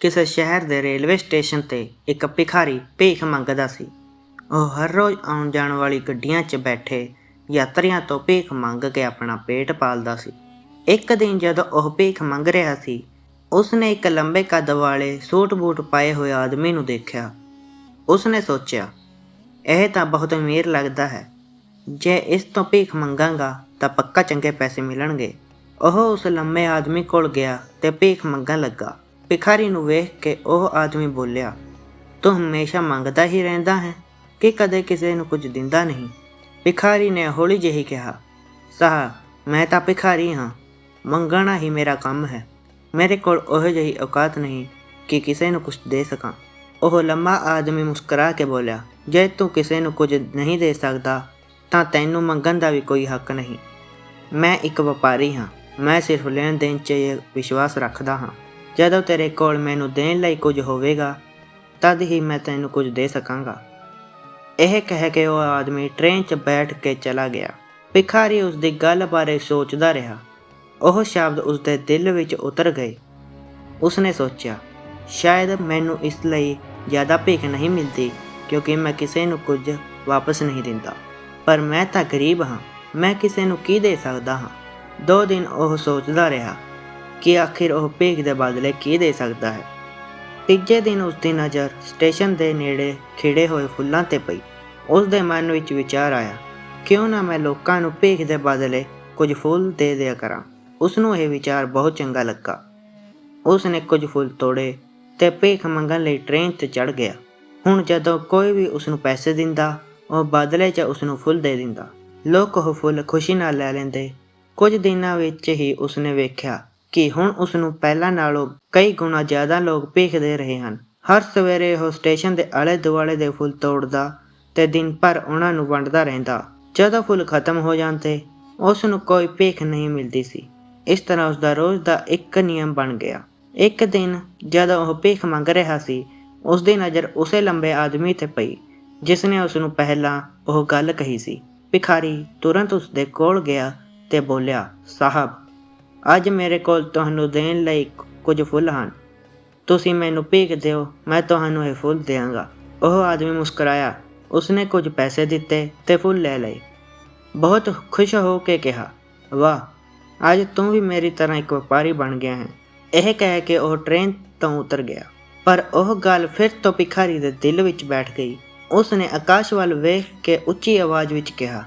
ਕਿਸੇ ਸ਼ਹਿਰ ਦੇ ਰੇਲਵੇ ਸਟੇਸ਼ਨ ਤੇ ਇੱਕ ਭਿਖਾਰੀ ਭੀਖ ਮੰਗਦਾ ਸੀ। ਉਹ ਹਰ ਰੋਜ਼ ਆਉਣ ਜਾਣ ਵਾਲੀ ਗੱਡੀਆਂ 'ਚ ਬੈਠੇ ਯਾਤਰੀਆਂ ਤੋਂ ਭੀਖ ਮੰਗ ਕੇ ਆਪਣਾ ਪੇਟ ਪਾਲਦਾ ਸੀ। ਇੱਕ ਦਿਨ ਜਦੋਂ ਉਹ ਭੀਖ ਮੰਗ ਰਿਹਾ ਸੀ, ਉਸਨੇ ਇੱਕ ਲੰਬੇ ਕੱਦ ਵਾਲੇ ਸੂਟ ਬੂਟ ਪਾਏ ਹੋਏ ਆਦਮੀ ਨੂੰ ਦੇਖਿਆ। ਉਸਨੇ ਸੋਚਿਆ, ਇਹ ਤਾਂ ਬਹੁਤ ਅਮੀਰ ਲੱਗਦਾ ਹੈ। ਜੇ ਇਸ ਤੋਂ ਭੀਖ ਮੰਗਾਂਗਾ ਤਾਂ ਪੱਕਾ ਚੰਗੇ ਪੈਸੇ ਮਿਲਣਗੇ। ਉਹ ਉਸ ਲੰਮੇ ਆਦਮੀ ਕੋਲ ਗਿਆ ਤੇ ਭੀਖ ਮੰਗਣ ਲੱਗਾ। ਭਿਖਾਰੀ ਨੂੰ ਵੇਖ ਕੇ ਉਹ ਆਦਮੀ ਬੋਲਿਆ, ਤੂੰ ਹਮੇਸ਼ਾ ਮੰਗਦਾ ਹੀ ਰਹਿੰਦਾ ਹੈ ਕਿ ਕਦੇ ਕਿਸੇ ਨੂੰ ਕੁਝ ਦਿੰਦਾ ਨਹੀਂ? ਭਿਖਾਰੀ ਨੇ ਹੌਲੀ ਜਿਹੀ ਕਿਹਾ, ਸਾਹ, ਮੈਂ ਤਾਂ ਭਿਖਾਰੀ ਹਾਂ, ਮੰਗਣਾ ਹੀ ਮੇਰਾ ਕੰਮ ਹੈ। ਮੇਰੇ ਕੋਲ ਉਹ ਜਿਹੀ ਔਕਾਤ ਨਹੀਂ ਕਿ ਕਿਸੇ ਨੂੰ ਕੁਝ ਦੇ ਸਕਾਂ। ਉਹ ਲੰਮਾ ਆਦਮੀ ਮੁਸਕਰਾ ਕੇ ਬੋਲਿਆ, ਜੇ ਤੂੰ ਕਿਸੇ ਨੂੰ ਕੁਝ ਨਹੀਂ ਦੇ ਸਕਦਾ, ਤਾਂ ਤੈਨੂੰ ਮੰਗਣ ਦਾ ਵੀ ਕੋਈ ਹੱਕ ਨਹੀਂ। ਮੈਂ ਇੱਕ ਵਪਾਰੀ ਹਾਂ, ਮੈਂ ਸਿਰਫ ਲੈਣ ਦੇਣ 'ਚ ਵਿਸ਼ਵਾਸ ਰੱਖਦਾ ਹਾਂ। ਜਦੋਂ ਤੇਰੇ ਕੋਲ ਮੈਨੂੰ ਦੇਣ ਲਈ ਕੁਝ ਹੋਵੇਗਾ, ਤਦ ਹੀ ਮੈਂ ਤੈਨੂੰ ਕੁਝ ਦੇ ਸਕਾਂਗਾ। ਇਹ ਕਹਿ ਕੇ ਉਹ ਆਦਮੀ ਟ੍ਰੇਨ 'ਚ ਬੈਠ ਕੇ ਚਲਾ ਗਿਆ। ਭਿਖਾਰੀ ਉਸ ਦੀ ਗੱਲ ਬਾਰੇ ਸੋਚਦਾ ਰਿਹਾ। ਉਹ ਸ਼ਬਦ ਉਸ ਦੇ ਦਿਲ ਵਿੱਚ ਉਤਰ ਗਏ। ਉਸਨੇ ਸੋਚਿਆ, ਸ਼ਾਇਦ ਮੈਨੂੰ ਇਸ ਲਈ ਜ਼ਿਆਦਾ ਭੀਖ ਨਹੀਂ ਮਿਲਦੀ, ਕਿਉਂਕਿ ਮੈਂ ਕਿਸੇ ਨੂੰ ਕੁਝ ਵਾਪਸ ਨਹੀਂ ਦਿੰਦਾ। ਪਰ ਮੈਂ ਤਾਂ ਗਰੀਬ ਹਾਂ, ਮੈਂ ਕਿਸੇ ਨੂੰ ਕੀ ਦੇ ਸਕਦਾ ਹਾਂ? ਦੋ ਦਿਨ ਉਹ ਸੋਚਦਾ ਰਿਹਾ। ਕਿ ਆਖਿਰ ਉਹ ਭੀਖ ਦੇ ਬਦਲੇ ਕੀ ਦੇ ਸਕਦਾ ਹੈ? ਤੀਜੇ ਦਿਨ ਉਸ ਦੀ ਨਜ਼ਰ ਸਟੇਸ਼ਨ ਦੇ ਨੇੜੇ ਖਿੜੇ ਹੋਏ ਫੁੱਲਾਂ ਤੇ ਪਈ। ਉਸ ਦੇ ਮਨ ਵਿੱਚ ਵਿਚਾਰ ਆਇਆ, ਕਿਉਂ ਨਾ ਮੈਂ ਲੋਕਾਂ ਨੂੰ ਭੀਖ ਦੇ ਬਦਲੇ ਕੁਝ ਫੁੱਲ ਦੇ ਦਿਆ ਕਰਾਂ? ਉਸ ਨੂੰ ਇਹ ਵਿਚਾਰ ਬਹੁਤ ਚੰਗਾ ਲੱਗਾ। ਉਸ ਨੇ ਕੁਝ ਫੁੱਲ ਤੋੜੇ ਤੇ ਭੀਖ ਮੰਗਣ ਲਈ ਟ੍ਰੇਨ ਤੇ ਚੜ ਗਿਆ। ਹੁਣ ਜਦੋਂ ਕੋਈ ਵੀ ਉਸ ਨੂੰ ਪੈਸੇ ਦਿੰਦਾ, ਉਹ ਬਦਲੇ 'ਚ ਉਸ ਨੂੰ ਫੁੱਲ ਦੇ ਦਿੰਦਾ। ਲੋਕ ਉਹ ਫੁੱਲ ਖੁਸ਼ੀ ਨਾਲ ਲੈ ਲੈਂਦੇ। ਕੁਝ ਦਿਨਾਂ ਵਿੱਚ ਹੀ ਉਸ ਨੇ ਵੇਖਿਆ ਕਿ ਹੁਣ ਉਸ ਨੂੰ ਪਹਿਲਾਂ ਨਾਲੋਂ ਕਈ ਗੁਣਾ ਜ਼ਿਆਦਾ ਲੋਕ ਭੀਖ ਦੇ ਰਹੇ ਹਨ। ਹਰ ਸਵੇਰੇ ਉਹ ਸਟੇਸ਼ਨ ਦੇ ਆਲੇ ਦੁਆਲੇ ਦੇ ਫੁੱਲ ਤੋੜਦਾ ਤੇ ਦਿਨ ਭਰ ਉਹਨਾਂ ਨੂੰ ਵੰਡਦਾ ਰਹਿੰਦਾ। ਜਦੋਂ ਫੁੱਲ ਖਤਮ ਹੋ ਜਾਂਦੇ ਉਸ ਨੂੰ ਕੋਈ ਭੇਖ ਨਹੀਂ ਮਿਲਦੀ ਸੀ। ਇਸ ਤਰ੍ਹਾਂ ਉਸ ਦਾ ਰੋਜ਼ ਦਾ ਇੱਕ ਨਿਯਮ ਬਣ ਗਿਆ। ਇੱਕ ਦਿਨ ਜਦੋਂ ਉਹ ਭੀਖ ਮੰਗ ਰਿਹਾ ਸੀ ਉਸ ਦੀ ਨਜ਼ਰ ਉਸੇ ਲੰਬੇ ਆਦਮੀ ਤੇ ਪਈ ਜਿਸ ਨੇ ਉਸ ਨੂੰ ਪਹਿਲਾਂ ਉਹ ਗੱਲ ਕਹੀ ਸੀ। ਭਿਖਾਰੀ ਤੁਰੰਤ ਉਸ ਦੇ ਕੋਲ ਗਿਆ ਤੇ ਬੋਲਿਆ, ਸਾਹਿਬ ਅੱਜ ਮੇਰੇ ਕੋਲ ਤੁਹਾਨੂੰ ਦੇਣ ਲਈ ਕੁਝ ਫੁੱਲ ਹਨ। ਤੁਸੀਂ ਮੈਨੂੰ ਭੇਜ ਦਿਓ, ਮੈਂ ਤੁਹਾਨੂੰ ਇਹ ਫੁੱਲ ਦੇਵਾਂਗਾ। ਉਹ ਆਦਮੀ ਮੁਸਕਰਾਇਆ। ਉਸਨੇ ਕੁਝ ਪੈਸੇ ਦਿੱਤੇ ਤੇ ਫੁੱਲ ਲੈ ਲਏ। ਬਹੁਤ ਖੁਸ਼ ਹੋ ਕੇ ਕਿਹਾ, ਵਾਹ, ਅੱਜ ਤੂੰ ਵੀ ਮੇਰੀ ਤਰ੍ਹਾਂ ਇੱਕ ਵਪਾਰੀ ਬਣ ਗਿਆ ਹੈ। ਇਹ ਕਹਿ ਕੇ ਉਹ ਟ੍ਰੇਨ ਤੋਂ ਉਤਰ ਗਿਆ। ਪਰ ਉਹ ਗੱਲ ਫਿਰ ਤੋਂ ਭਿਖਾਰੀ ਦੇ ਦਿਲ ਵਿੱਚ ਬੈਠ ਗਈ। ਉਸਨੇ ਆਕਾਸ਼ ਵੱਲ ਵੇਖ ਕੇ ਉੱਚੀ ਆਵਾਜ਼ ਵਿੱਚ ਕਿਹਾ,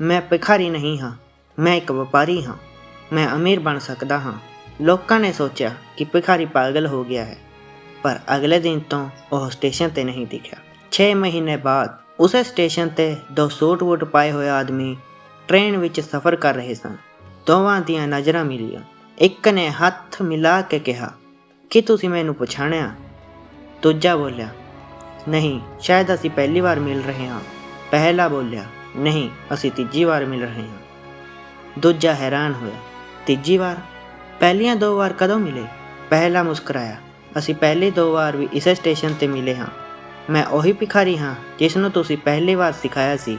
ਮੈਂ ਭਿਖਾਰੀ ਨਹੀਂ ਹਾਂ, ਮੈਂ ਇੱਕ ਵਪਾਰੀ ਹਾਂ। ਮੈਂ ਅਮੀਰ ਬਣ ਸਕਦਾ ਹਾਂ ਲੋਕਾਂ ਨੇ ਸੋਚਿਆ ਕਿ ਭਿਖਾਰੀ ਪਾਗਲ ਹੋ ਗਿਆ ਹੈ ਪਰ ਅਗਲੇ ਦਿਨ ਤੋਂ ਉਹ ਸਟੇਸ਼ਨ ਤੇ ਨਹੀਂ ਦਿਖਿਆ 6 ਮਹੀਨੇ ਬਾਅਦ ਉਸੇ ਸਟੇਸ਼ਨ ਤੇ ਦੋ ਸੂਟ ਵੂਟ ਪਾਏ ਹੋਏ ਆਦਮੀ ਟ੍ਰੇਨ ਵਿੱਚ ਸਫ਼ਰ ਕਰ ਰਹੇ ਸਨ ਦੋਵਾਂ ਦੀਆਂ ਨਜ਼ਰਾਂ ਮਿਲੀਆਂ ਇੱਕ ਨੇ ਹੱਥ ਮਿਲਾ ਕੇ ਕਿਹਾ ਕਿ ਤੁਸੀਂ ਮੈਨੂੰ ਪਛਾਣਿਆ ਦੂਜਾ ਬੋਲਿਆ ਨਹੀਂ ਸ਼ਾਇਦ ਅਸੀਂ ਪਹਿਲੀ ਵਾਰ ਮਿਲ ਰਹੇ ਹਾਂ ਪਹਿਲਾ ਬੋਲਿਆ ਨਹੀਂ ਅਸੀਂ ਤੀਜੀ ਵਾਰ ਮਿਲ ਰਹੇ ਹਾਂ ਦੂਜਾ ਹੈਰਾਨ ਹੋਇਆ ਤੀਜੀ ਵਾਰ। ਪਹਿਲੀਆਂ ਦੋ ਵਾਰ ਕਦੋਂ ਮਿਲੇ? ਪਹਿਲਾ ਮੁਸਕਰਾਇਆ। ਅਸੀਂ ਪਹਿਲੀ ਦੋ ਵਾਰ ਵੀ ਇਸੇ ਸਟੇਸ਼ਨ ਤੇ ਮਿਲੇ ਹਾਂ। ਮੈਂ ਉਹੀ ਭਿਖਾਰੀ ਹਾਂ, ਜਿਸ ਨੂੰ ਤੁਸੀਂ ਪਹਿਲੀ ਵਾਰ ਸਿਖਾਇਆ ਸੀ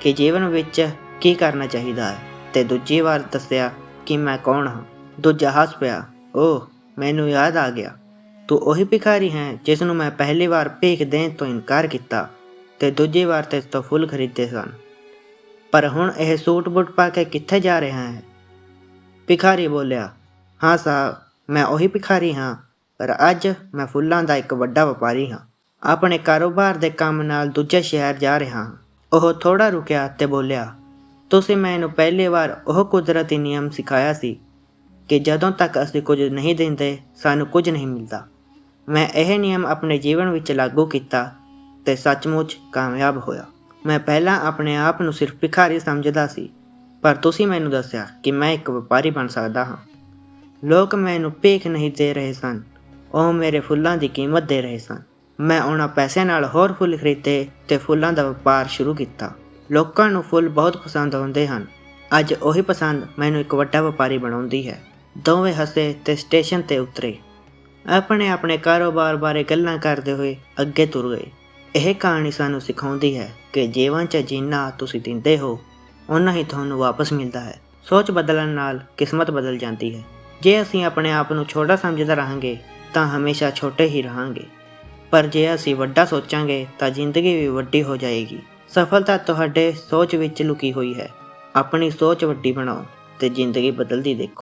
ਕਿ ਜੀਵਨ ਵਿੱਚ ਕੀ ਕਰਨਾ ਚਾਹੀਦਾ ਹੈ। ਤੇ ਦੂਜੀ ਵਾਰ ਦੱਸਿਆ ਕਿ ਮੈਂ ਕੌਣ ਹਾਂ। ਦੂਜਾ ਹੱਸ ਪਿਆ, ਓਹ, ਮੈਨੂੰ ਯਾਦ ਆ ਗਿਆ। ਤੂੰ ਉਹੀ ਭਿਖਾਰੀ ਹੈ, ਜਿਸ ਨੂੰ ਮੈਂ ਪਹਿਲੀ ਵਾਰ ਭੀਖ ਦੇਣ ਤੋਂ ਇਨਕਾਰ ਕੀਤਾ ਤੇ ਦੂਜੀ ਵਾਰ ਤੇ ਤੋਂ ਫੁੱਲ ਖਰੀਦੇ ਸਨ। ਪਰ ਹੁਣ ਇਹ ਸੂਟ ਬੂਟ ਪਾ ਕੇ ਕਿੱਥੇ ਜਾ ਰਿਹਾ ਹੈ? ਭਿਖਾਰੀ ਬੋਲਿਆ, ਹਾਂ ਸਾਹਿਬ, ਮੈਂ ਉਹੀ ਭਿਖਾਰੀ ਹਾਂ, ਪਰ ਅੱਜ ਮੈਂ ਫੁੱਲਾਂ ਦਾ ਇੱਕ ਵੱਡਾ ਵਪਾਰੀ ਹਾਂ। ਆਪਣੇ ਕਾਰੋਬਾਰ ਦੇ ਕੰਮ ਨਾਲ ਦੂਜੇ ਸ਼ਹਿਰ ਜਾ ਰਿਹਾ ਹਾਂ। ਉਹ ਥੋੜਾ ਰੁਕਿਆ ਤੇ ਬੋਲਿਆ, ਤੁਸੀਂ ਮੈਨੂੰ ਪਹਿਲੀ ਵਾਰ ਉਹ ਕੁਦਰਤੀ ਨਿਯਮ ਸਿਖਾਇਆ ਸੀ ਕਿ ਜਦੋਂ ਤੱਕ ਅਸੀਂ ਕੁਝ ਨਹੀਂ ਦਿੰਦੇ, ਸਾਨੂੰ ਕੁਝ ਨਹੀਂ ਮਿਲਦਾ। ਮੈਂ ਇਹ ਨਿਯਮ ਆਪਣੇ ਜੀਵਨ ਵਿੱਚ ਲਾਗੂ ਕੀਤਾ ਤੇ ਸੱਚਮੁੱਚ ਕਾਮਯਾਬ ਹੋਇਆ। ਮੈਂ ਪਹਿਲਾਂ ਆਪਣੇ ਆਪ ਨੂੰ ਸਿਰਫ ਭਿਖਾਰੀ ਸਮਝਦਾ ਸੀ ਪਰ ਤੁਸੀਂ ਮੈਨੂੰ ਦੱਸਿਆ ਕਿ ਮੈਂ ਇੱਕ ਵਪਾਰੀ ਬਣ ਸਕਦਾ ਹਾਂ। ਲੋਕ ਮੈਨੂੰ ਭੇਖ ਨਹੀਂ ਦੇ ਰਹੇ ਸਨ। ਉਹ ਮੇਰੇ ਫੁੱਲਾਂ ਦੀ ਕੀਮਤ ਦੇ ਰਹੇ ਸਨ। ਮੈਂ ਉਹਨਾਂ ਪੈਸਿਆਂ ਨਾਲ ਹੋਰ ਫੁੱਲ ਖਰੀਦੇ ਤੇ ਫੁੱਲਾਂ ਦਾ ਵਪਾਰ ਸ਼ੁਰੂ ਕੀਤਾ। ਲੋਕਾਂ ਨੂੰ ਫੁੱਲ ਬਹੁਤ ਪਸੰਦ ਆਉਂਦੇ ਹਨ। ਅੱਜ ਉਹੀ ਪਸੰਦ ਮੈਨੂੰ ਇੱਕ ਵੱਡਾ ਵਪਾਰੀ ਬਣਾਉਂਦੀ ਹੈ। ਦੋਵੇਂ ਹੱਸੇ ਤੇ ਸਟੇਸ਼ਨ ਤੇ ਉਤਰੇ। ਆਪਣੇ ਆਪਣੇ ਕਾਰੋਬਾਰ ਬਾਰੇ ਗੱਲਾਂ ਕਰਦੇ ਹੋਏ ਅੱਗੇ ਤੁਰ ਗਏ। ਇਹ ਕਹਾਣੀ ਸਾਨੂੰ ਸਿਖਾਉਂਦੀ ਹੈ ਕਿ ਜੀਵਨ 'ਚ ਜਿੰਨਾ ਤੁਸੀਂ ਦਿੰਦੇ ਹੋ ਉਨਾ ਹੀ ਤੁਹਾਨੂੰ ਵਾਪਸ ਮਿਲਦਾ ਹੈ। ਸੋਚ ਬਦਲਣ ਨਾਲ ਕਿਸਮਤ ਬਦਲ ਜਾਂਦੀ ਹੈ। ਜੇ ਅਸੀਂ ਆਪਣੇ ਆਪ ਨੂੰ ਛੋਟਾ ਸਮਝਦਾ ਰਹਾਂਗੇ, ਤਾਂ ਹਮੇਸ਼ਾ ਛੋਟੇ ਹੀ ਰਹਾਂਗੇ। ਪਰ ਜੇ ਅਸੀਂ ਵੱਡਾ ਸੋਚਾਂਗੇ, ਤਾਂ ਜ਼ਿੰਦਗੀ ਵੀ ਵੱਡੀ ਹੋ ਜਾਏਗੀ। ਸਫਲਤਾ ਤੁਹਾਡੇ ਸੋਚ ਵਿੱਚ ਲੁਕੀ ਹੋਈ ਹੈ। ਆਪਣੀ ਸੋਚ ਵੱਡੀ ਬਣਾਓ ਤੇ ਜ਼ਿੰਦਗੀ ਬਦਲਦੀ ਦੇਖੋ।